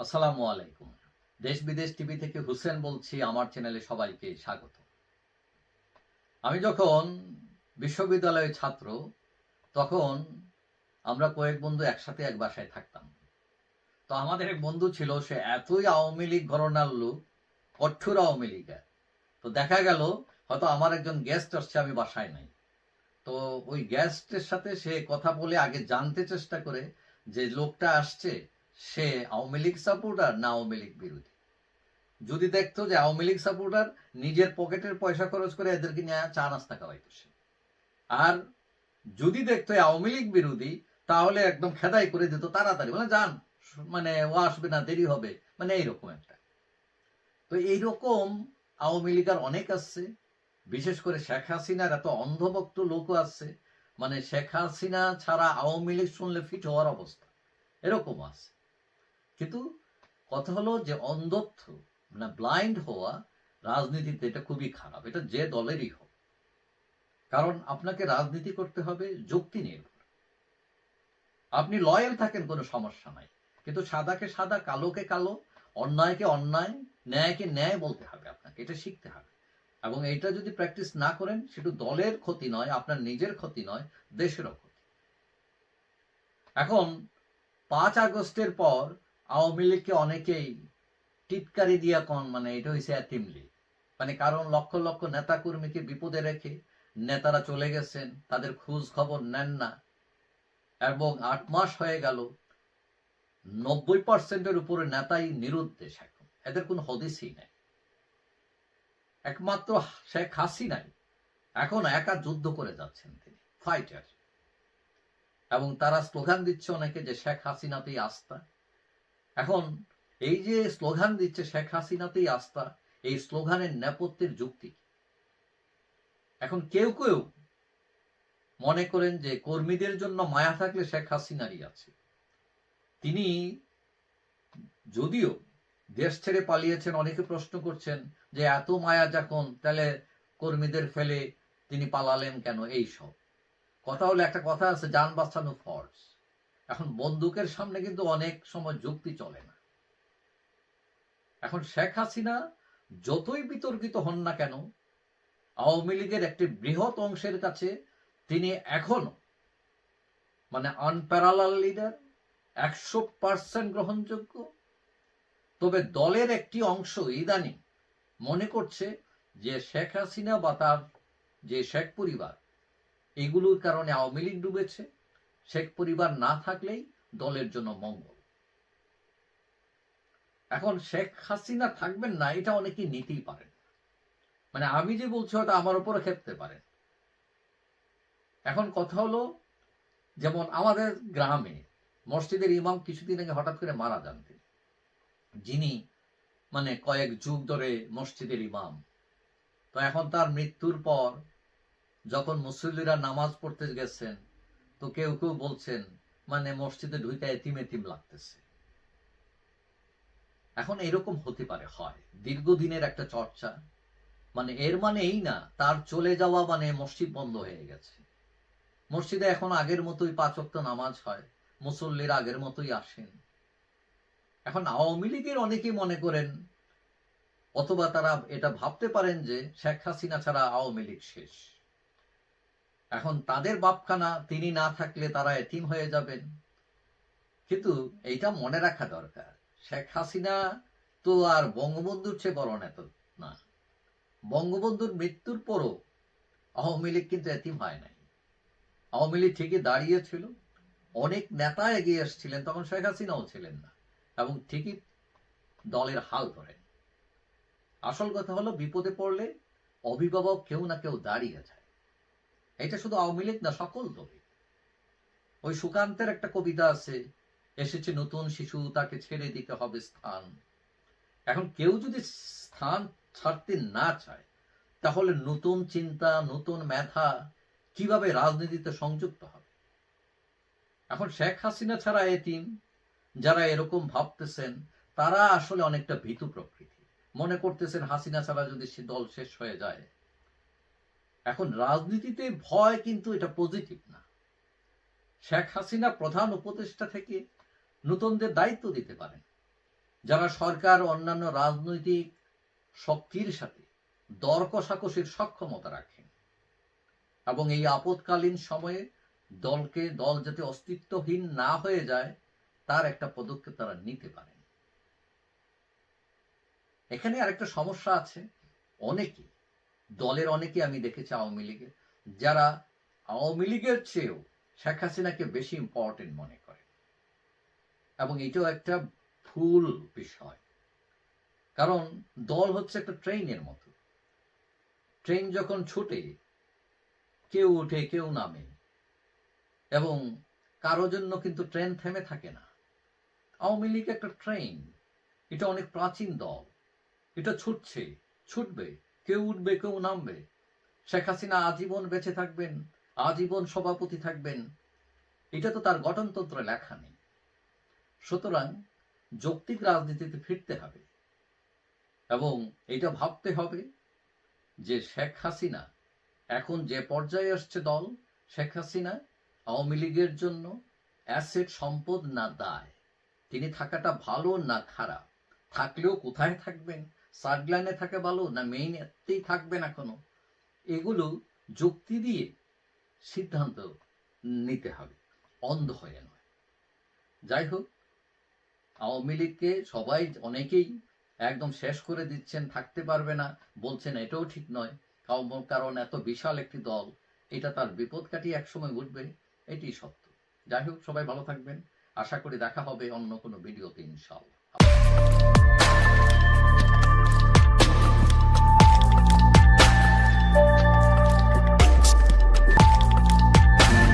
আসসালামু আলাইকুম। দেশ বিদেশ টিভি থেকে হুসেন বলছি, আমার চ্যানেলে সবাইকে স্বাগত। আমি যখন বিশ্ববিদ্যালয়ের ছাত্র, তখন আমরা কয়েক বন্ধু একসাথে এক বাসায় থাকতাম। তো আমাদের এক বন্ধু ছিল, সে এতই আওয়ামী লীগ ঘরনার লোক, কঠোর আওয়ামী লীগের। তো দেখা গেল, হয়তো আমার একজন গেস্ট আসছে, আমি বাসায় নাই। তো ওই গেস্টের সাথে সে কথা বলে আগে জানতে চেষ্টা করে যে লোকটা আসছে সে আওয়ামী লীগ সাপোর্টার না আওয়ামী লীগ বিরোধী? যদি দেখতো যে আওয়ামী লীগ সাপোর্টার নিজের পকেটের পয়সা খরচ করে এদেরকে নিয়ে চা নাস্তা খাওয়াইতো সে। আর যদি দেখতো আওয়ামী লীগ বিরোধী, তাহলে একদম খেদাই করে দিত তাড়াতাড়ি মানে যান মানে ও আসবে না, দেরি হবে মানে এইরকম একটা। তো এইরকম আওয়ামী লীগ আর অনেক আসছে বিশেষ করে শেখ হাসিনার এত অন্ধভক্ত লোকও আছে মানে শেখ হাসিনা ছাড়া আওয়ামী লীগ শুনলে ফিট হওয়ার অবস্থা। এরকম আছে। কিন্তু কথা হলো যে অন্ধত্ব মানে ব্লাইন্ড হওয়া রাজনীতিতে এটা খুবই খারাপ। এটা যে দলেরই হোক। কারণ আপনাকে রাজনীতি করতে হবে যুক্তি নির্ভর। আপনি লয়াল থাকেন কোনো সমস্যা নাই। কিন্তু সাদাকে সাদা, কালোকে কালো, অন্যায়কে অন্যায়, ন্যায়কে ন্যায় বলতে হবে আপনাকে। এটা শিখতে হবে। এবং এটা যদি প্র্যাকটিস না করেন, সেটা দলের ক্ষতি নয়, আপনার নিজের ক্ষতি নয়, দেশেরও ক্ষতি। এখন পাঁচ আগস্টের পর আওয়ামী লীগকে অনেকেই টিটকারি দিয়া কন মানে এটা হয়েছে এতিম লীগ। মানে কারণ লক্ষ লক্ষ নেতা কর্মীকে বিপদে রেখে নেতারা চলে গেছেন, তাদের খোঁজ খবর নেন না। এবং আট মাস হয়ে গেল, নব্বই পার্সেন্টের উপরে নেতাই নিরুদ্দেশ এখন। এদের কোনো হদিসই নেই। একমাত্র শেখ হাসিনাই এখন একা যুদ্ধ করে যাচ্ছেন তিনি ফাইটার এবং তারা স্লোগান দিচ্ছে অনেকে যে শেখ হাসিনাতেই আস্থা। এখন এই যে স্লোগান দিচ্ছে শেখ হাসিনাতেই আস্থা, এই স্লোগানের নেপথ্যের যুক্তি এখন কেউ কেউ মনে করেন যে কর্মীদের জন্য মায়া থাকলে শেখ হাসিনারই আছে। তিনি যদিও দেশ ছেড়ে পালিয়েছেন, অনেকে প্রশ্ন করছেন যে এত মায়া যখন, তাহলে কর্মীদের ফেলে তিনি পালালেন কেন? এই সব। কথা হলো একটা কথা আছে, যান বাঁচানো ফর্স এখন বন্দুকের সামনে কিন্তু অনেক সময় যুক্তি চলে না। এখন শেখ হাসিনা যতই বিতর্কিত হন না কেন, আওয়ামী লীগের একটি বৃহৎ অংশের কাছে তিনি এখনও মানে আনপ্যারালাল লিডার একশো পার্সেন্ট গ্রহণযোগ্য। তবে দলের একটি অংশ ইদানিং মনে করছে যে শেখ হাসিনা বা তার যে শেখ পরিবার, এগুলোর কারণে আওয়ামী লীগ ডুবেছে। শেখ পরিবার না থাকলেই দলের জন্য মঙ্গল। এখন শেখ হাসিনা থাকবেন না, এটা অনেকেই নিতেই পারেন মানে আমি যে বলছি হয়তো আমার উপরে খেপতে পারেন এখন কথা হলো, যেমন আমাদের গ্রামে মসজিদের ইমাম কিছুদিন আগে হঠাৎ করে মারা যান তিনি। যিনি মানে কয়েক যুগ ধরে মসজিদের ইমাম। তো এখন তার মৃত্যুর পর যখন মুসল্লিরা নামাজ পড়তে গেছেন তো কেউ কেউ বলছেন মানে মসজিদে ঢুইতে এতিম এতিম লাগতেছে। এখন এরকম হতে পারে, হয়। দীর্ঘদিনের একটা চর্চা মানে এর মানে এই না, তার চলে যাওয়া মানে মসজিদ বন্ধ হয়ে গেছে। মসজিদে এখন আগের মতোই পাঁচ ওয়াক্ত নামাজ হয়, মুসল্লির আগের মতোই আসেন। এখন আওয়ামী লীগের অনেকেই মনে করেন, অথবা তারা এটা ভাবতে পারেন যে শেখ হাসিনা ছাড়া আওয়ামী লীগ শেষ। এখন তাদের বাপখানা, তিনি না থাকলে তারা এতিম হয়ে যাবেন। কিন্তু এইটা মনে রাখা দরকার। শেখ হাসিনা তো আর বঙ্গবন্ধুর চেয়ে বড় নেতা না। বঙ্গবন্ধুর মৃত্যুর পরও আওয়ামী লীগ কিন্তু এতিম হয় নাই। আওয়ামী লীগ ঠিকই দাঁড়িয়েছিল। অনেক নেতা এগিয়ে এসেছিলেন, তখন শেখ হাসিনাও ছিলেন না এবং ঠিকই দলের হাল ধরেন। আসল কথা হলো, বিপদে পড়লে অভিভাবক কেউ না কেউ দাঁড়িয়ে যায়। এটা শুধু আওয়ামী লীগ না, সকল দলই ওই সুকান্তের একটা কবিতা আছে, এসেছে নতুন শিশু, তাকে ছেড়ে দিতে হবে স্থান। এখন কেউ যদি স্থান ছাড়তে না চায়, তাহলে নতুন চিন্তা, নতুন মেধা কীভাবে রাজনীতিতে সংযুক্ত হবে? এখন শেখ হাসিনা ছাড়া এতিম যারা এরকম ভাবতেছেন, তারা আসলে অনেকটা ভীতু প্রকৃতি। মনে করতেছেন হাসিনা ছাড়া যদি সে দল শেষ হয়ে যায় এখন রাজনীতিতে ভয় কিন্তু এটা পজিটিভ না। শেখ হাসিনা প্রধান উপদেষ্টা থেকে নতুনদের দায়িত্ব দিতে পারেন। যারা সরকার অন্যান্য রাজনৈতিক শক্তির সাথে দর সক্ষমতা রাখেন এবং এই আপদকালীন সময়ে দলকে, দল যাতে অস্তিত্বহীন না হয়ে যায়, তার একটা পদক্ষেপ তারা নিতে পারেন। এখানে আরেকটা সমস্যা আছে। অনেকে দলের অনেকে আমি দেখেছি আওয়ামী লীগের, যারা আওয়ামী লীগের চেয়েও শেখ হাসিনাকে বেশি ইম্পর্টেন্ট মনে করে। এবং এটাও একটা ভুল বিষয়। কারণ দল হচ্ছে একটা ট্রেনের মতো। ট্রেন যখন ছুটে, কেউ ওঠে কেউ নামে। এবং কারও জন্য কিন্তু ট্রেন থেমে থাকে না। আওয়ামী লীগ একটা ট্রেন এটা অনেক প্রাচীন দল। এটা ছুটছে, ছুটবে। কেউ উঠবে, কেউ নামবে। শেখ হাসিনা আজীবন বেঁচে থাকবেন, আজীবন সভাপতি থাকবেন। এটা তো তার গঠনতন্ত্রে লেখা নেই। সুতরাং যৌক্তিক রাজনীতিতে ফিরতে হবে। এবং এটা ভাবতে হবে যে শেখ হাসিনা এখন যে পর্যায়ে আসছে দল, শেখ হাসিনা আওয়ামী লীগের জন্য অ্যাসেট সম্পদ না দায়। তিনি থাকাটা ভালো না খারাপ। থাকলেও কোথায় থাকবেন? সাইডলাইনে থাকে ভালো না মেইন এতেই থাকবেন এখনও এগুলো যুক্তি দিয়ে সিদ্ধান্ত নিতে হবে। অন্ধ হয়ে নয়। যাই হোক, আওয়ামী লীগকে সবাই অনেকেই একদম শেষ করে দিচ্ছেন, থাকতে পারবে না, বলছেন এটাও ঠিক নয়। কারণ- এত বিশাল একটি দল, এটা তার বিপদ কাটিয়ে একসময় উঠবে এটি সত্য। যাই হোক, সবাই ভালো থাকবেন। আশা করি দেখা হবে অন্য কোনো ভিডিওতে ইনশাল্লাহ